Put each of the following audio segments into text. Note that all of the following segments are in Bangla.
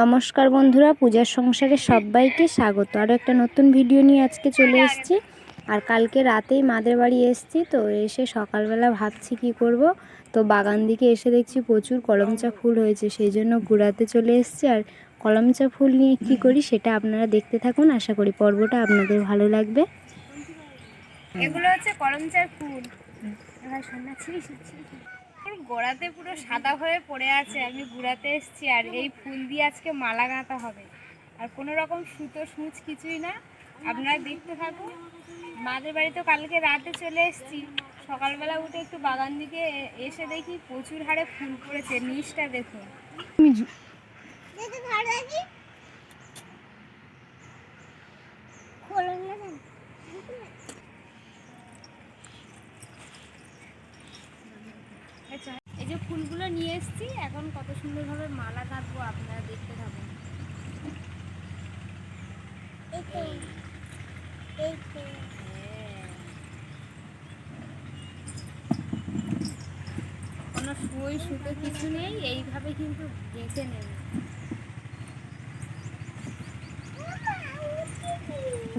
নমস্কার বন্ধুরা, পূজার সংসারে সবাইকে স্বাগত। আরও একটা নতুন ভিডিও নিয়ে আজকে চলে এসেছি। আর কালকে রাতেই মাদের বাড়ি এসেছি, তো এসে সকালবেলা ভাবছি কি করব। তো বাগান দিকে এসে দেখছি প্রচুর কলমচা ফুল হয়েছে, সেই জন্য ঘুরাতে চলে এসেছি। আর কলমচা ফুল নিয়ে কি করি সেটা আপনারা দেখতে থাকুন, আশা করি পর্বটা আপনাদের ভালো লাগবে। এগুলো হচ্ছে কলমচার ফুল। গোড়াতে পুরো সাদা হয়ে পড়ে আছে, আমি গুড়াতে এসেছি আর এই ফুল দিয়ে আজকে মালা গাঁথা হবে। আর কোনো রকম সুতো সূচ কিছুই না। আপনারা দেখতে থাকুন। মাদের বাড়ি তো কালকে রাতে চলে এসেছি। সকালবেলা উঠে একটু বাগান দিকে এসে দেখি প্রচুর হারে ফুল পড়েছে, নিচটা দেখুন। যে ফুলগুলো নিয়ে এসেছি এখন কত সুন্দরভাবে মালা গাঁথবো আপনারা দেখতে থাকুন। হ্যাঁ। কোনো সুই সুতো কিছু নেই এইভাবে কিন্তু গেঁথে নেবে।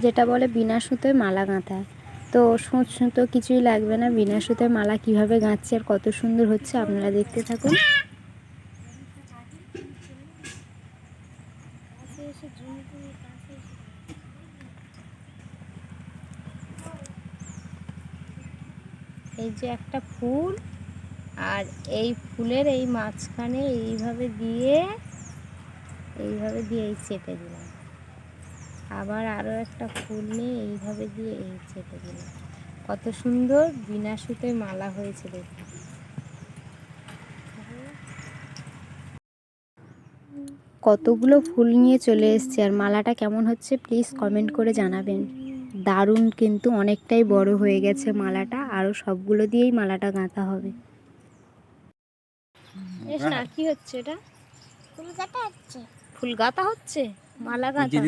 যেটা বলে বিনা সুতোয় মালা গাঁথা তো সুঁচ সুতো কিছুই লাগবে না। বিনা সুতোয় মালা কীভাবে গাঁথছে আর কত সুন্দর হচ্ছে আপনারা দেখতে থাকুন। এই যে একটা ফুল, আর এই ফুলের এই মাঝখানে এইভাবে দিয়ে এইভাবে দিয়ে এই চেপে দিলাম। আবার আরও একটা ফুল নিয়ে এইভাবে দিয়ে এই চেপে দিলাম কত সুন্দর বিনা সুতোয় মালা হয়েছে দেখুন। কতগুলো ফুল নিয়ে চলে এসেছি আর মালাটা কেমন হচ্ছে প্লিজ কমেন্ট করে জানাবেন। দারুণ কিন্তু অনেকটাই বড় হয়ে গেছে মালাটা আরও সবগুলো দিয়েই মালাটা গাঁথা হবে। কি হচ্ছে এটা? ফুল গাঁথা হচ্ছে? মালা গাঁথা।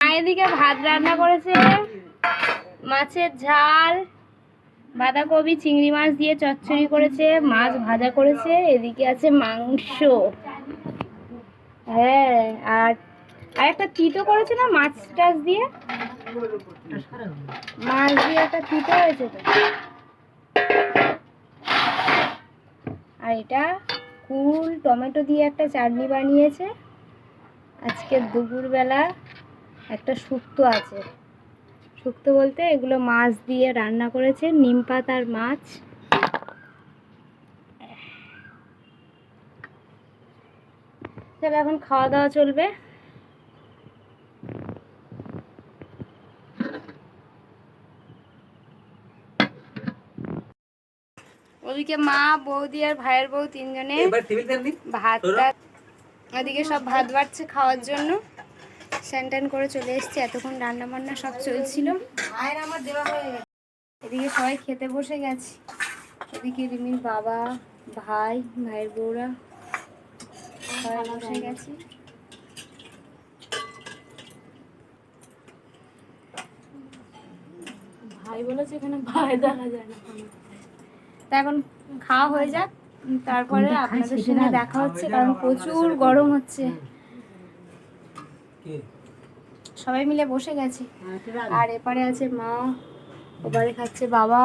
মা এদিকে ভাত রান্না করেছে মাছের ঝাল বাঁধাকপি চিংড়ি মাছ দিয়ে চচ্চড়ি করেছে মাছ ভাজা করেছে এদিকে আছে মাংস। হ্যাঁ আর আর একটা তিতো করেছে না মাছ টাছ দিয়ে? মাছ দিয়ে একটা তিতো হয়েছে তো। আর এটা কুল টমেটো দিয়ে একটা চাটনি বানিয়েছে। আজকে দুপুরবেলা একটা শুক্তো আছে। শুক্তো বলতে এগুলো মাছ দিয়ে রান্না করেছে, নিম পাতার মাছ। তাহলে এখন খাওয়া দাওয়া চলবে। ওদিকে মা বৌদি আর ভাইয়ের বউ তিনজনে ওদিকে সব ভাত বাড়ছে খাওয়ার জন্য। স্যান ট্যান করে চলে এসেছি। এতক্ষণ রান্না বান্না সব চলছিল। এদিকে সবাই খেতে বসে গেছি। এদিকে রিমির বাবা ভাই ভাইয়ের বউরা সবাই বসে গেছি। ভাই বলেছে এখানে ভাই দেখা যায় না। তা এখন খাওয়া হয়ে যাক তারপরে আপনাদের সঙ্গে দেখা হচ্ছে কারণ প্রচুর গরম হচ্ছে। সবাই মিলে বসে গেছি। আর এপারে আছে মা ওপারে খাচ্ছে বাবা।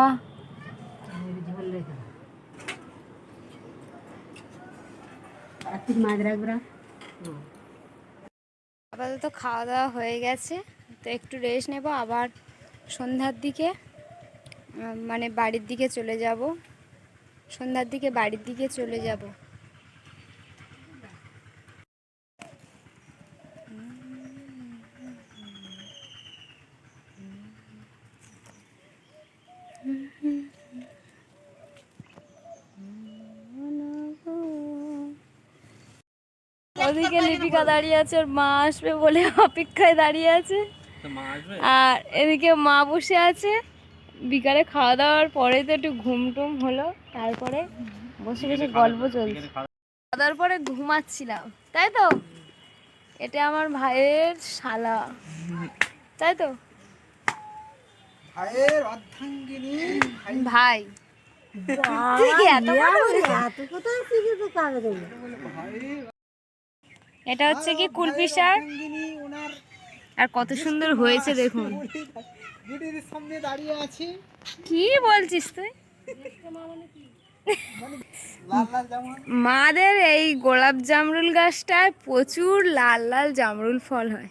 আপাতত খাওয়া দাওয়া হয়ে গেছে তো একটু রেস্ট নেব আবার সন্ধ্যার দিকে মানে বাড়ির দিকে চলে যাব। সন্ধ্যার দিকে বাড়ির দিকে চলে যাব। ওদিকে লিপিকা দাঁড়িয়ে আছে ওর মা আসবে বলে অপেক্ষায় দাঁড়িয়ে আছে। আর এদিকে মা বসে আছে। বিকালে খাওয়া দাওয়ার পরে তো একটু ঘুম টুম হলো তারপরে বসে বসে গল্প চলছে। খাওয়া দাওয়ার পরে ঘুমাচ্ছিলাম তাই তো? এটা আমার ভাইয়ের শালা তাই তো? ভাইয়ের অর্ধাঙ্গিনী ভাই। এটা হচ্ছে কি কুলপি শাক? আর কত সুন্দর হয়েছে দেখুন। দিদির সামনে দাঁড়িয়ে আছি। কি বলছিস তুই? মাদের এই গোলাপ জামরুল গাছটায় প্রচুর লাল লাল জামরুল ফল হয়।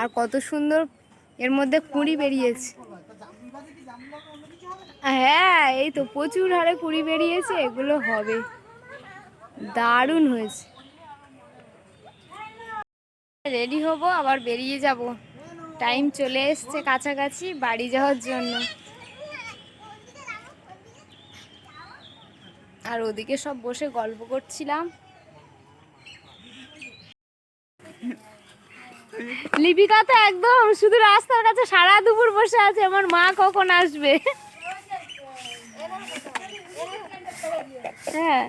আর কত সুন্দর এর মধ্যে কুঁড়ি বেরিয়েছে। হ্যাঁ এই তো প্রচুর হারে কুঁড়ি বেরিয়েছে, এগুলো হবে। দারুণ হয়েছে। রেডি হব, আবার বেরিয়ে যাব। টাইম চলে এসছে কাছাকাছি বাড়ি যাওয়ার জন্য। আর ওদিকে সব বসে গল্প করছিলাম। লিপিকা তো একদম শুধু রাস্তার কাছে সারা দুপুর বসে আছে আমার মা কখন আসবে? হ্যাঁ।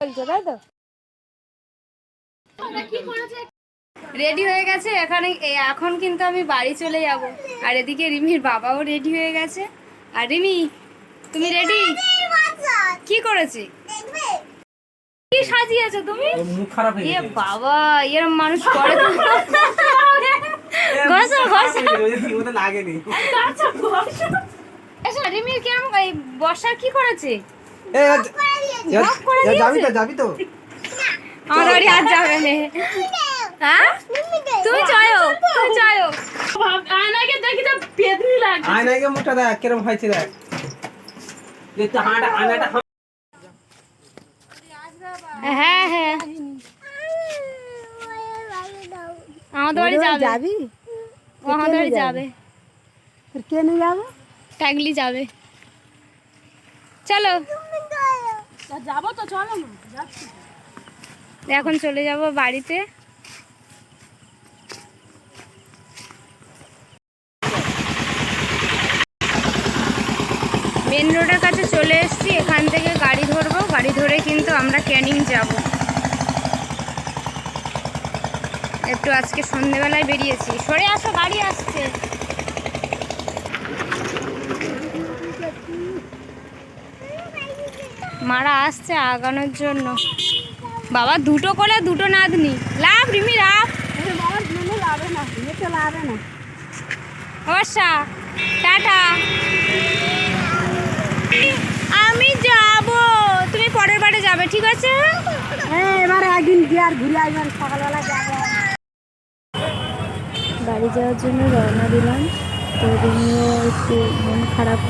তাই তো? রেডি হয়ে গেছে? এখানে এ- এখন কিন্তু আমি বাড়ি চলে যাব। আর এদিকে রিমির বাবাও রেডি হয়ে গেছে। আর রিমি তুমি রেডি কি করেছি? কি সাজিয়েছো তুমি? মুখ খারাপ হয়ে এ বাবা এর মানুষ করে তো ঘষো ঘষো। লাগেনি। আচ্ছা রিমির কেমন এই বর্ষার কি করেছে? যাবি তো যাবি তো। আমার বাড়ি আর যাবে না। হ্যাঁ? তুমি চয়ো তুমি চয়ো আয়নাকে দেখি তো পেদনি লাগছে। আয়নাকে মুখটা দেখ কিরম হয়েছে দেখ। দেখতে হাঁটা আয়নাটা হ্যাঁ হ্যাঁ। আমাদের বাড়ি যাবে। যাবি? আমাদের বাড়ি যাবে। কে নিয়ে যাব? টাগলি যাবে। চলো। যাব তো চলো এখন চলে যাব বাড়িতে। মেন রোডের কাছে চলে এসেছি এখান থেকে গাড়ি ধরবো গাড়ি ধরে কিন্তু আমরা ক্যানিং যাব। একটু আজকে সন্ধেবেলায় বেরিয়েছি। সরে আসো গাড়ি আসছে। মারা আসছে আগানোর জন্য। বাবা দুটো কোলে দুটো নাতনি। Love Rimi love. Barsha tata. আমি যাব। তুমি পরের বারে যাবে, ঠিক আছে? হ্যাঁ এবারে একদিন গিয়ে আর ঘুরে আসবেন সকালবেলা যাব। বাড়ি যাওয়ার জন্য রওনা দিলাম। তো রিমিও একটু মন খারাপ,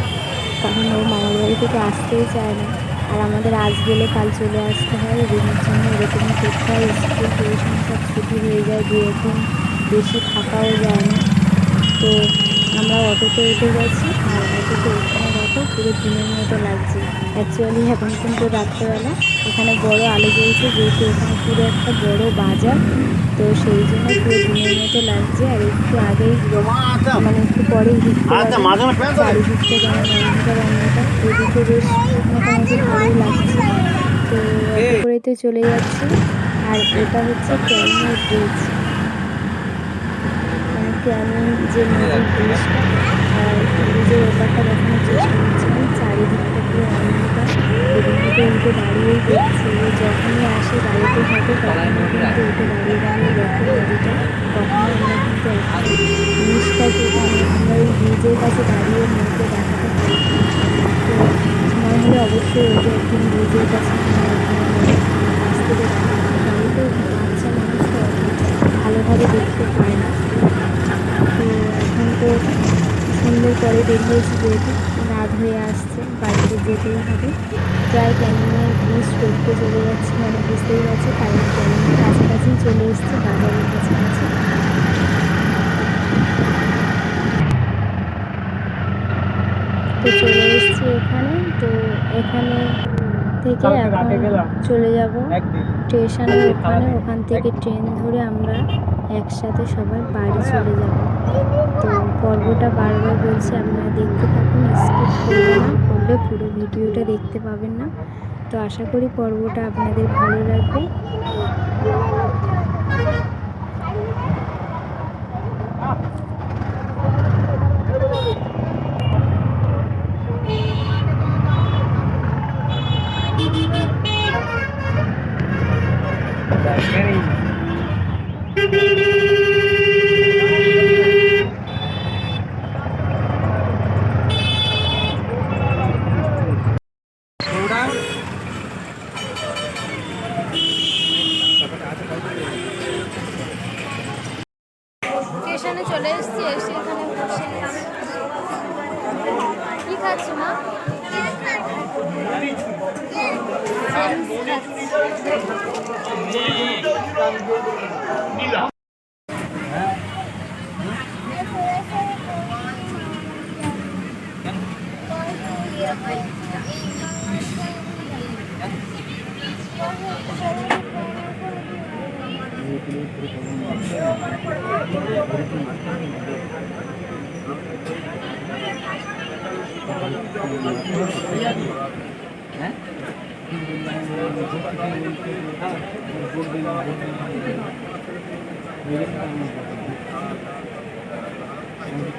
কারণ ও মামার বাড়ি থেকে আসতেই চায় না। আর আমাদের আজ গেলে কাল চলে আসতে হয় রুমের জন্য এরকমই করতে হয়। স্কুল টিউশন সব ছুটি হয়ে যায় দু একদিন বেশি থাকাও যায় না। তো আমরা অটোতে উঠে গেছি, আর অটোতে পুরো দিনের মতো লাগছে। অ্যাকচুয়ালি এখন কিন্তু রাত্রেবেলা। এখানে বড় আলো জ্বলছে যেহেতু এখানে পুরো একটা বড় বাজার তো সেই জন্য পুরো দিনের মতো লাগছে। আর একটু আগেই মানে একটু পরেই ঢুকতে পারবে বাড়ি ঢুকতে যেমন অন্ধকার অন্ধকার। এদিকে বেশ মোটামুটি ভালোই লাগছে। তো তো চলে যাচ্ছি। আর এটা হচ্ছে ক্যানিং ব্রিজ। মানে ক্যানিং যে নদীর ব্রিজটা আর ব্রিজের ওপারটা দেখানোর চেষ্টা করছিলাম চারিদিকটা পুরো অন্ধকার এদিকে উঠে দাঁড়িয়েই দেখছি, যখনই আসে বাড়িতে থাকে তখনই কিন্তু উঠে দাঁড়িয়ে দাঁড়িয়ে দেখে নদীটা তখন আমরা কিন্তু জিনিসটাকে আমরা ওই ব্রিজের কাছে দাঁড়িয়ে নদীতে দেখাতে পারি। তো সময় হলে অবশ্যই ওটা একদিন ব্রিজের কাছে ভালোভাবে দেখতে পায় না। তো এখন তো সন্ধ্যের পরে বেরিয়েছি যেহেতু, রাত হয়ে আসছে, বাড়িতে যেতেই হবে। প্রায় ক্যানিংয়ের ব্রিজ করতে চলে যাচ্ছে মানে বুঝতেই পারছি কারণ ক্যানিংয়ের কাছাকাছি চলে এসছে বাজারের কাছাকাছি। তো চলে এসেছি এখানে তো এখানে থেকে এখন চলে যাব স্টেশনের ওখানে ওখান থেকে ট্রেন ধরে আমরা একসাথে সবাই বাড়ি চলে যাব। তো পর্বটা বারবার বলছি আপনারা দেখতে থাকুন স্কিপ করবেন না করলে পুরো ভিডিওটা দেখতে পাবেন না। তো আশা করি পর্বটা আপনাদের ভালো লাগবে।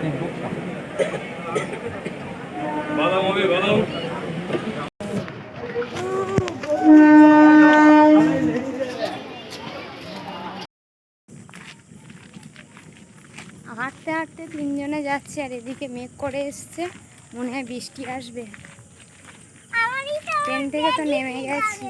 Tem pouco তিনজনে আর এদিকে মেঘ করে এসছে। মনে হয় বৃষ্টি আসবে। ট্রেন থেকে তো নেমে গেছি।